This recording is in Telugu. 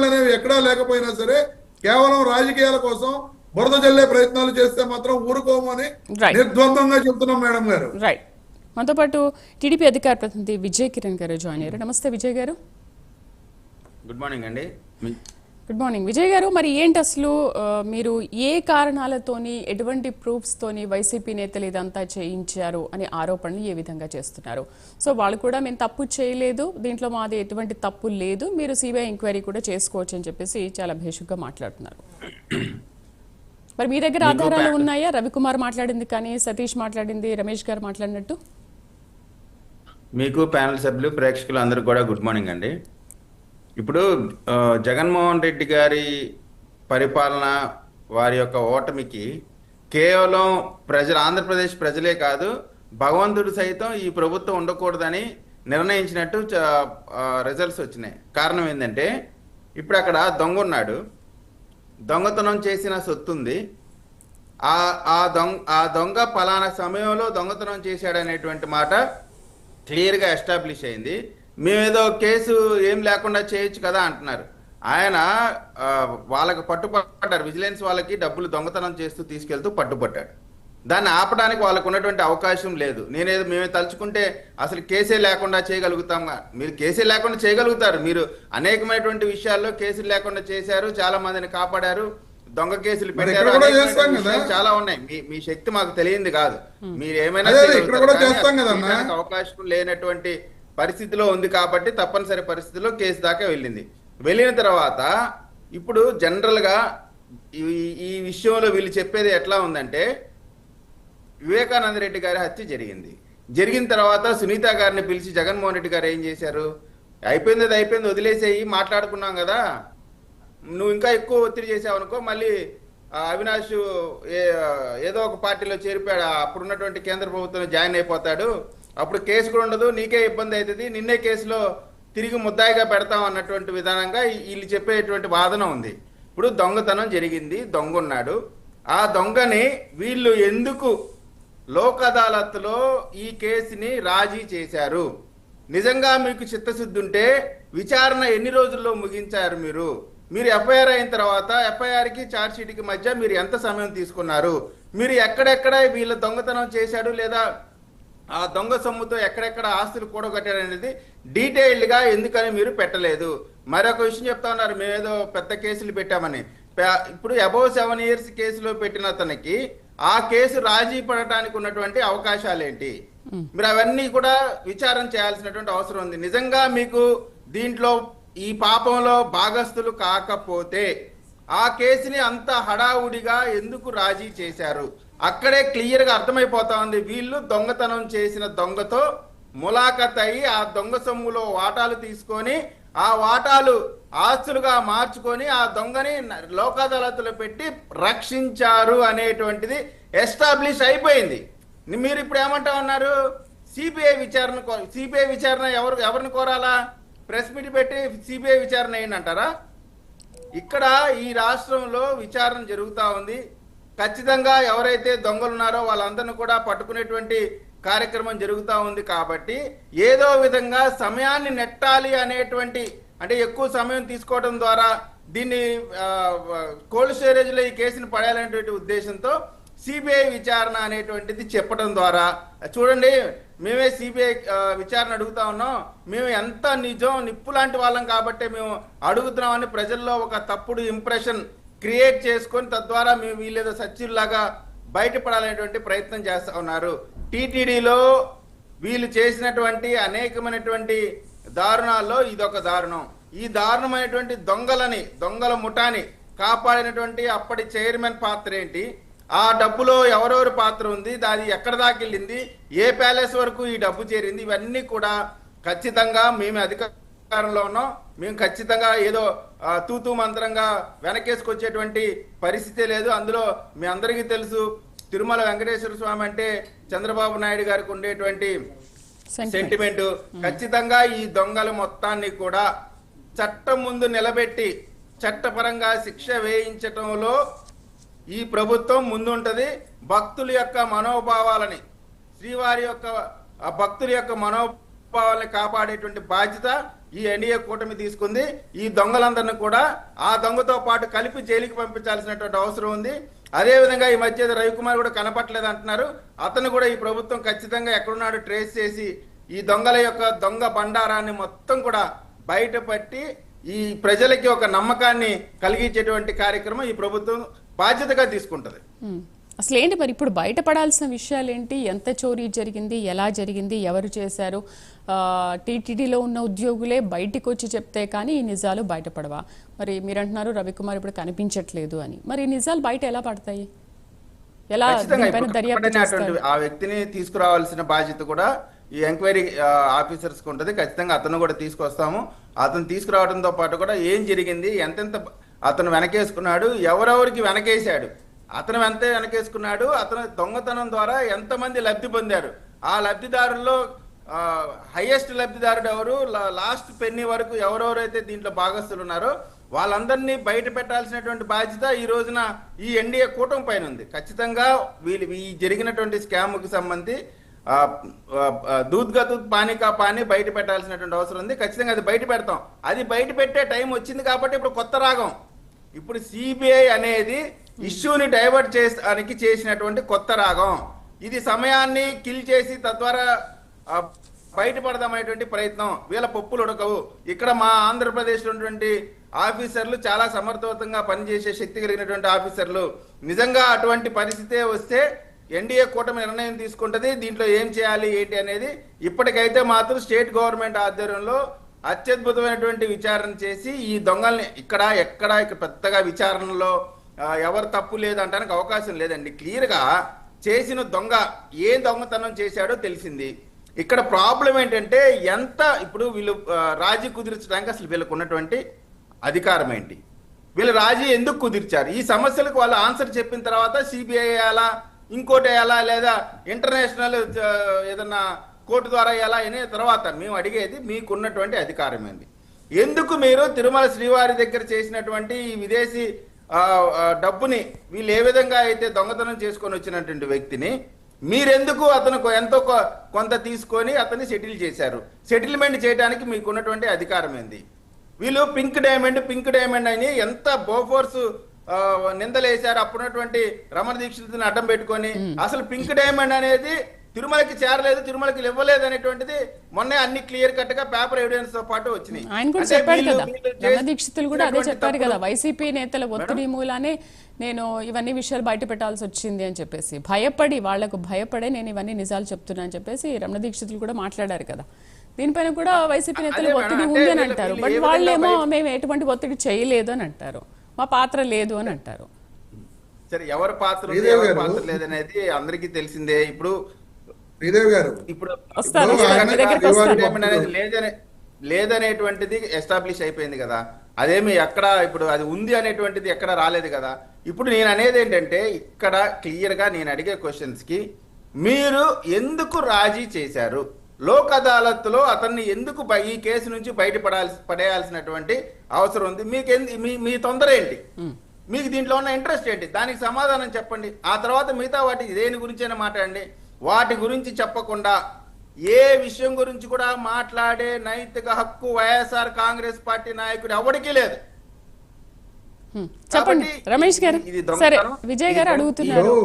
ఆచరణలు అనేవి ఎక్కడా లేకపోయినా సరే కేవలం రాజకీయాల కోసం బురద జల్లే ప్రయత్నాలు చేస్తే మాత్రం ఊరుకోము అని Right. నిర్ద్వందంగా చెప్తున్నాం మేడం గారు. రైట్ మనతో పాటు టీడీపీ అధికార ప్రతినిధి విజయ్ కిరణ్ గారు జాయిన్ అయ్యారు. నమస్తే విజయ్ గారు. గుడ్ మార్నింగ్ అండి. మీ- గుడ్ మార్నింగ్ విజయ్ గారు మరి ఏంటి అసలు మీరు ఏ కారణాలతోని ఎటువంటి ప్రూఫ్స్ తోని వైసీపీ నేతలు ఇదంతా చేయించారు అనే ఆరోపణలు ఏ విధంగా చేస్తున్నారు? సో వాళ్ళు కూడా మేము తప్పు చేయలేదు దీంట్లో మాది ఎటువంటి తప్పు లేదు మీరు సిబిఐ ఎంక్వైరీ కూడా చేసుకోవచ్చు అని చెప్పేసి చాలా భేషుగ్గా మాట్లాడుతున్నారు. మరి మీ దగ్గర ఆధారాలు ఉన్నాయా? రవికుమార్ మాట్లాడింది కానీ సతీష్ మాట్లాడింది రమేష్ గారు మాట్లాడినట్టు? మీకు ప్యానల్ సభ్యులు ప్రేక్షకులు అందరికి కూడా గుడ్ మార్నింగ్ అండి. ఇప్పుడు జగన్మోహన్ రెడ్డి గారి పరిపాలన వారి యొక్క ఓటమికి కేవలం ప్రజలు ఆంధ్రప్రదేశ్ ప్రజలే కాదు భగవంతుడు సైతం ఈ ప్రభుత్వం ఉండకూడదని నిర్ణయించినట్టు రిజల్ట్స్ వచ్చినాయి. కారణం ఏంటంటే ఇప్పుడు అక్కడ దొంగ ఉన్నాడు. దొంగతనం చేసిన సొత్తు ఉంది ఆ ఆ దొంగ ఆ దొంగ పలానా సమయంలో దొంగతనం చేశాడనేటువంటి మాట క్లియర్గా ఎస్టాబ్లిష్ అయింది. మేమేదో కేసు ఏం లేకుండా చేయొచ్చు కదా అంటున్నారు. ఆయన వాళ్ళకి పట్టుపడ్డారు విజిలెన్స్ వాళ్ళకి డబ్బులు దొంగతనం చేస్తూ తీసుకెళ్తూ పట్టుపట్టాడు దాన్ని ఆపడానికి వాళ్ళకు ఉన్నటువంటి అవకాశం లేదు. నేనేదో మేమే తలుచుకుంటే అసలు కేసే లేకుండా చేయగలుగుతాం. మీరు కేసే లేకుండా చేయగలుగుతారు. మీరు అనేకమైనటువంటి విషయాల్లో కేసులు లేకుండా చేశారు చాలా మందిని కాపాడారు దొంగ కేసులు పెట్టారు ఇక్కడ కూడా అనేకమైనటువంటి చేస్తాం కదా. విషయాలు చాలా ఉన్నాయి. మీ మీ శక్తి మాకు తెలియంది కాదు. మీరు ఏమైనా అవకాశం లేనటువంటి పరిస్థితిలో ఉంది కాబట్టి తప్పనిసరి పరిస్థితిలో కేసు దాకా వెళ్ళింది. వెళ్ళిన తర్వాత ఇప్పుడు జనరల్గా ఈ- ఈ విషయంలో వీళ్ళు చెప్పేది ఎట్లా ఉందంటే వివేకానంద రెడ్డి గారి హత్య జరిగింది. జరిగిన తర్వాత సునీత గారిని పిలిచి జగన్మోహన్ రెడ్డి గారు ఏం చేశారు? అయిపోయింది అది అయిపోయింది వదిలేసేయి మాట్లాడుకున్నాం కదా. నువ్వు ఇంకా ఎక్కువ ఒత్తిడి చేసావు అనుకో మళ్ళీ అవినాష్ ఏదో ఒక పార్టీలో చేరిపోయాడు. అప్పుడు ఉన్నటువంటి కేంద్ర ప్రభుత్వంలో జాయిన్ అయిపోతాడు. అప్పుడు కేసు కూడా ఉండదు నీకే ఇబ్బంది అవుతుంది నిన్నే కేసులో తిరిగి ముద్దాయిగా పెడతాం అన్నటువంటి విధానంగా వీళ్ళు చెప్పేటువంటి వాదన ఉంది. ఇప్పుడు దొంగతనం జరిగింది దొంగ ఉన్నాడు ఆ దొంగని వీళ్ళు ఎందుకు లోక్ అదాలత్లో ఈ కేసుని రాజీ చేశారు? నిజంగా మీకు చిత్తశుద్ధి ఉంటే విచారణ ఎన్ని రోజుల్లో ముగించారు మీరు? మీరు ఎఫ్ఐఆర్ అయిన తర్వాత ఎఫ్ఐఆర్కి ఛార్జ్షీట్కి మధ్య మీరు ఎంత సమయం తీసుకున్నారు? మీరు ఎక్కడెక్కడ వీళ్ళ దొంగతనం చేశాడు లేదా ఆ దొంగ సొమ్ముతో ఎక్కడెక్కడ ఆస్తులు కూడగట్టాడు అనేది డీటెయిల్డ్గా ఎందుకని మీరు పెట్టలేదు. మరొక విషయం చెప్తా ఉన్నారు మేమేదో పెద్ద కేసులు పెట్టామని. ఇప్పుడు అబౌవ్ సెవెన్ ఇయర్స్ కేసులో పెట్టిన అతనికి ఆ కేసు రాజీ పడటానికి ఉన్నటువంటి అవకాశాలు ఏంటి మీరు అవన్నీ కూడా విచారణ చేయాల్సినటువంటి అవసరం ఉంది. నిజంగా మీకు దీంట్లో ఈ పాపంలో భాగస్థులు కాకపోతే ఆ కేసుని అంత హడావుడిగా ఎందుకు రాజీ చేశారు? అక్కడే క్లియర్గా అర్థమైపోతా ఉంది. వీళ్ళు దొంగతనం చేసిన దొంగతో ములాఖత్ అయ్యి ఆ దొంగ సొమ్ములో వాటాలు తీసుకొని ఆ వాటాలు ఆస్తులుగా మార్చుకొని ఆ దొంగని న- పెట్టి రక్షించారు అనేటువంటిది ఎస్టాబ్లిష్ అయిపోయింది. మీరు ఇప్పుడు ఏమంటా ఉన్నారు? సిబిఐ విచారణ సిబిఐ విచారణ ఎవరు ఎవరిని కోరాలా? ప్రెస్ మీట్ పెట్టి సిబిఐ విచారణ ఏంటి అంటారా ఇక్కడ ఈ రాష్ట్రంలో విచారణ జరుగుతూ ఉంది. ఖచ్చితంగా ఎవరైతే దొంగలు ఉన్నారో వాళ్ళందరిని కూడా పట్టుకునేటువంటి కార్యక్రమం జరుగుతూ ఉంది కాబట్టి ఏదో విధంగా సమయాన్ని నెట్టాలి అనేటువంటి అంటే ఎక్కువ సమయం తీసుకోవడం ద్వారా దీన్ని కోల్డ్ స్టోరేజ్లో ఈ కేసుని పడేయాలనేటువంటి ఉద్దేశంతో సిబిఐ విచారణ అనేటువంటిది చెప్పడం ద్వారా. చూడండి మేమే సిబిఐ విచారణ అడుగుతా ఉన్నాం. మేము ఎంత నిజం నిప్పు లాంటి వాళ్ళం కాబట్టి మేము అడుగుతున్నామని ప్రజల్లో ఒక తప్పుడు ఇంప్రెషన్ క్రియేట్ చేసుకొని తద్వారా మేము వీళ్ళేదో సచ్యుల్లాగా బయటపడాలనేటువంటి ప్రయత్నం చేస్తా ఉన్నారు. టీటీడీలో వీళ్ళు చేసినటువంటి అనేకమైనటువంటి దారుణాల్లో ఇదొక దారుణం. ఈ దారుణమైనటువంటి దొంగలని దొంగల ముఠాని కాపాడినటువంటి అప్పటి చైర్మన్ పాత్ర ఏంటి? ఆ డబ్బులో ఎవరెవరి పాత్ర ఉంది? దాది ఎక్కడ దాకా వెళ్ళింది ఏ ప్యాలెస్ వరకు ఈ డబ్బు చేరింది? ఇవన్నీ కూడా ఖచ్చితంగా మేము అధికారంలో ఉన్నాం. మేము ఖచ్చితంగా ఏదో తూతూ మంత్రంగా వెనకేసుకొచ్చేటువంటి పరిస్థితే లేదు. అందులో మీ అందరికీ తెలుసు తిరుమల వెంకటేశ్వర స్వామి అంటే చంద్రబాబు నాయుడు గారికి ఉండేటువంటి. సెంటిమెంట్ ఖచ్చితంగా ఈ దొంగల మొత్తాన్ని కూడా చట్టం ముందు నిలబెట్టి చట్టపరంగా శిక్ష వేయించటంలో ఈ ప్రభుత్వం ముందుంటది భక్తుల యొక్క మనోభావాలని శ్రీవారి యొక్క ఆ భక్తుల యొక్క మనోభావాలని కాపాడేటువంటి బాధ్యత ఈ ఎన్డీఏ కూటమి తీసుకుంది. ఈ దొంగలందరినీ కూడా ఆ దొంగతో పాటు కలిపి జైలుకి పంపించాల్సినటువంటి అవసరం ఉంది. అదే విధంగా ఈ మధ్య రవికుమార్ కూడా కనపట్లేదు అంటున్నారు. అతను కూడా ఈ ప్రభుత్వం ఖచ్చితంగా ఎక్కడున్నాడు ట్రేస్ చేసి ఈ దొంగల యొక్క దొంగ బండారాన్ని మొత్తం కూడా బయటపట్టి ఈ ప్రజలకి ఒక నమ్మకాన్ని కలిగించేటువంటి కార్యక్రమం ఈ ప్రభుత్వం బాధ్యతగా తీసుకుంటది. అసలు ఏంటి మరి ఇప్పుడు బయటపడాల్సిన విషయాలు ఏంటి ఎంత చోరీ జరిగింది? ఎలా జరిగింది? ఎవరు చేశారు? టీటీడీలో ఉన్న ఉద్యోగులే బయటికి వచ్చి చెప్తే కానీ ఈ నిజాలు బయటపడవా? మరి మీరు అంటున్నారు రవికుమార్ ఇప్పుడు కనిపించట్లేదు అని. మరి ఈ నిజాలు బయట ఎలా పడతాయి? ఎలా ఆ వ్యక్తిని తీసుకురావాల్సిన బాధ్యత కూడా ఈ ఎంక్వైరీ ఆఫీసర్స్ ఉంటుంది. ఖచ్చితంగా అతను కూడా తీసుకొస్తాము. అతను తీసుకురావడంతో పాటు కూడా ఏం జరిగింది? ఎంతెంత అతను వెనకేసుకున్నాడు ఎవరెవరికి వెనకేశాడు? అతను ఎంత వెనకేసుకున్నాడు అతను దొంగతనం ద్వారా ఎంతమంది లబ్ధి పొందారు? ఆ లబ్ధిదారుల్లో హైయెస్ట్ లబ్ధిదారుడు ఎవరు? లాస్ట్ పెన్ని వరకు ఎవరెవరైతే దీంట్లో భాగస్తులు ఉన్నారో వాళ్ళందరినీ బయట పెట్టాల్సినటువంటి బాధ్యత ఈ రోజున ఈ ఎన్డీఏ కూటమి పైన ఉంది. ఖచ్చితంగా వీళ్ళు ఈ జరిగినటువంటి స్కామ్కి సంబంధించి దూద్గా దూద్ దూద్ పానీ కా పానీ బయట పెట్టాల్సినటువంటి అవసరం ఉంది. ఖచ్చితంగా అది బయట పెడతాం. అది బయట పెట్టే టైం వచ్చింది కాబట్టి ఇప్పుడు కొత్త రాగం. ఇప్పుడు సిబిఐ అనేది ఇష్యూని డైవర్ట్ చేయడానికి చేసినటువంటి కొత్త రాగం. ఇది సమయాన్ని కిల్ చేసి తద్వారా బయటపడదామనేటువంటి ప్రయత్నం. వీళ్ళ పప్పులు ఉడకవు. ఇక్కడ మా ఆంధ్రప్రదేశ్లో ఉన్నటువంటి ఆఫీసర్లు చాలా సమర్థవంతంగా పనిచేసే శక్తి కలిగినటువంటి ఆఫీసర్లు. నిజంగా అటువంటి పరిస్థితే వస్తే ఎన్డీఏ కూటమి నిర్ణయం తీసుకుంటది. దీంట్లో ఏం చేయాలి ఏంటి అనేది ఇప్పటికైతే మాత్రం స్టేట్ గవర్నమెంట్ ఆధ్వర్యంలో అత్యద్భుతమైనటువంటి విచారణ చేసి ఈ దొంగల్ని ఇక్కడ ఎక్కడ ఇక్కడ పెద్దగా విచారణలో ఎవరు తప్పు లేదంటానికి అవకాశం లేదండి. క్లియర్గా చేసిన దొంగ ఏ దొంగతనం చేశాడో తెలిసింది. ఇక్కడ ప్రాబ్లం ఏంటంటే ఎంత ఇప్పుడు వీళ్ళు రాజీ కుదిర్చడానికి అసలు వీళ్ళకు ఉన్నటువంటి అధికారం ఏంటి? వీళ్ళు రాజీ ఎందుకు కుదిర్చారు? ఈ సమస్యలకు వాళ్ళు ఆన్సర్ చెప్పిన తర్వాత సిబిఐ వేయాలా ఇంకోటి వేయాలా లేదా ఇంటర్నేషనల్ ఏదన్నా కోర్టు ద్వారా వేయాలా అనే తర్వాత మేము అడిగేది మీకున్నటువంటి అధికారం ఏంది? ఎందుకు మీరు తిరుమల శ్రీవారి దగ్గర చేసినటువంటి ఈ విదేశీ డబ్బుని వీళ్ళు ఏ విధంగా అయితే దొంగతనం చేసుకొని వచ్చినటువంటి వ్యక్తిని మీరెందుకు అతను ఎంతో కొంత తీసుకొని అతన్ని సెటిల్ చేశారు? సెటిల్మెంట్ చేయడానికి మీకున్నటువంటి అధికారం ఏంది? వీళ్ళు పింక్ డైమండ్ పింక్ డైమండ్ అని ఎంత బోఫోర్స్ నిందలేశారు అప్పుడున్నటువంటి రమణ దీక్షితుని అడ్డం పెట్టుకొని. అసలు పింక్ డైమండ్ అనేది తిరుమలకి చేరలేదు తిరుమలకి ఇవ్వలేదు అనేటువంటిది మొన్నే అన్ని క్లియర్ కట్గా పేపర్ ఎవిడెన్స్తో పాటు వచ్చినాయి. ఆయన కూడా చెప్పాడు కదా రమణ దీక్షితులు కూడా అదే చెప్పారు కదా వైసీపీ నేతల ఒత్తిడి మూలానే నేను ఇవన్నీ విషయాలు బయట పెట్టాల్సి వచ్చింది అని చెప్పేసి భయపడి వాళ్ళకు భయపడే నేను ఇవన్నీ నిజాలు చెప్తున్నా అని చెప్పేసి రమణ దీక్షితులు కూడా మాట్లాడారు కదా. దీనిపైన కూడా వైసీపీ నేతలు ఒత్తిడి ఉంది అని అంటారు బట్ వాళ్ళేమో మేము ఎటువంటి ఒత్తిడి చేయలేదు అని అంటారు మా పాత్ర లేదు అని అంటారు. సరే ఎవరి పాత్ర ఎవరి. పాత్ర లేదనేది అందరికీ తెలిసిందే. ఇప్పుడు శ్రీదేవి గారు ఇప్పుడు లేదనే లేదనేటువంటిది ఎస్టాబ్లిష్ అయిపోయింది కదా. అదేమి ఎక్కడ ఇప్పుడు అది ఉంది అనేటువంటిది ఎక్కడ రాలేదు కదా. ఇప్పుడు నేను అనేది ఏంటంటే ఇక్కడ క్లియర్గా నేను అడిగే క్వశ్చన్స్కి మీరు ఎందుకు రాజీ చేశారు? లోక్ అదాలత్లో అతన్ని ఎందుకు ఈ కేసు నుంచి బయటపడాల్సి పడేయాల్సినటువంటి అవసరం ఉంది. మీకు ఎందు- మీ మీ తొందర ఏంటి? మీకు దీంట్లో ఉన్న ఇంట్రెస్ట్ ఏంటి? దానికి సమాధానం చెప్పండి. ఆ తర్వాత మిగతా వాటి దేని గురించైనా మాట్లాడండి. వాటి గురించి చెప్పకుండా ఏ విషయం గురించి కూడా మాట్లాడే నైతిక హక్కు వైఎస్ఆర్ కాంగ్రెస్ పార్టీ నాయకుడు ఎవరికీ లేదు. చెప్పండి రమేష్ గారు. ఇది సరే విజయ్ గారు అడుగుతున్నారు. ఎందుకు